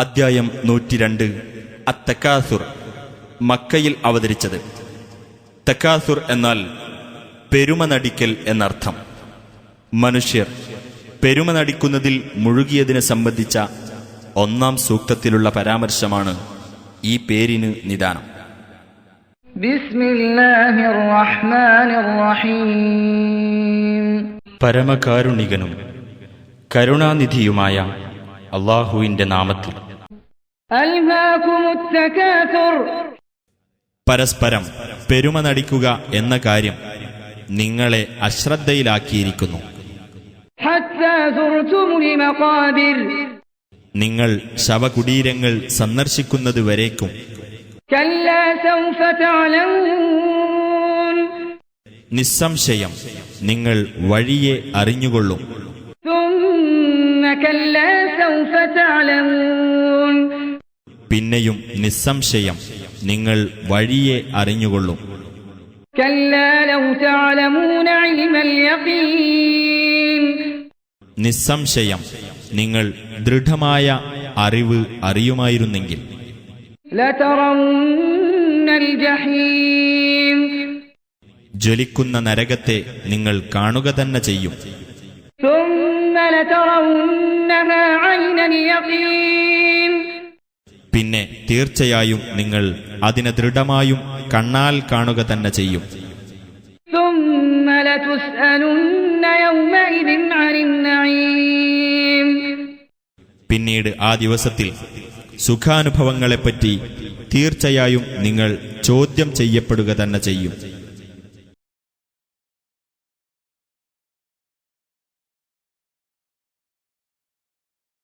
അദ്ധ്യായം നൂറ്റിരണ്ട്. അത്തക്കാസുർ മക്കയിൽ അവതരിച്ചത്. തക്കാസുർ എന്നാൽ പെരുമ നടിക്കൽ എന്നർത്ഥം. മനുഷ്യർ പെരുമ നടിക്കുന്നതിൽ മുഴുകിയതിനെ സംബന്ധിച്ച ഒന്നാം സൂക്തത്തിലുള്ള പരാമർശമാണ് ഈ പേരിന് നിദാനം. പരമകാരുണികനും കരുണാനിധിയുമായ അള്ളാഹുവിന്റെ നാമത്തിൽ പരസ്പരം പെരുമ നടിക്കുക എന്ന കാര്യം നിങ്ങളെ അശ്രദ്ധയിലാക്കിയിരിക്കുന്നു. നിങ്ങൾ ശവകുടീരങ്ങൾ സന്ദർശിക്കുന്നത് വരേക്കും. നിസ്സംശയം നിങ്ങൾ വഴിയെ അറിഞ്ഞുകൊള്ളും. പിന്നെയും നിസ്സംശയം നിങ്ങൾ വഴിയെ അറിഞ്ഞുകൊള്ളും كلا لو تعلمون علم اليقين നിസ്സംശയം നിങ്ങൾ ദൃഢമായ അറിവ് അറിയുമായിരുന്നെങ്കിൽ لترون الجحيم ജ്വലിക്കുന്ന നരകത്തെ നിങ്ങൾ കാണുക തന്നെ ചെയ്യും ثم لترونها عين اليقين പിന്നെ തീർച്ചയായും നിങ്ങൾ അതിനെ ദൃഢമായും കണ്ണാൽ കാണുക തന്നെ ചെയ്യും. പിന്നീട് ആ ദിവസത്തിൽ സുഖാനുഭവങ്ങളെപ്പറ്റി തീർച്ചയായും നിങ്ങൾ ചോദ്യം ചെയ്യപ്പെടുക തന്നെ ചെയ്യും.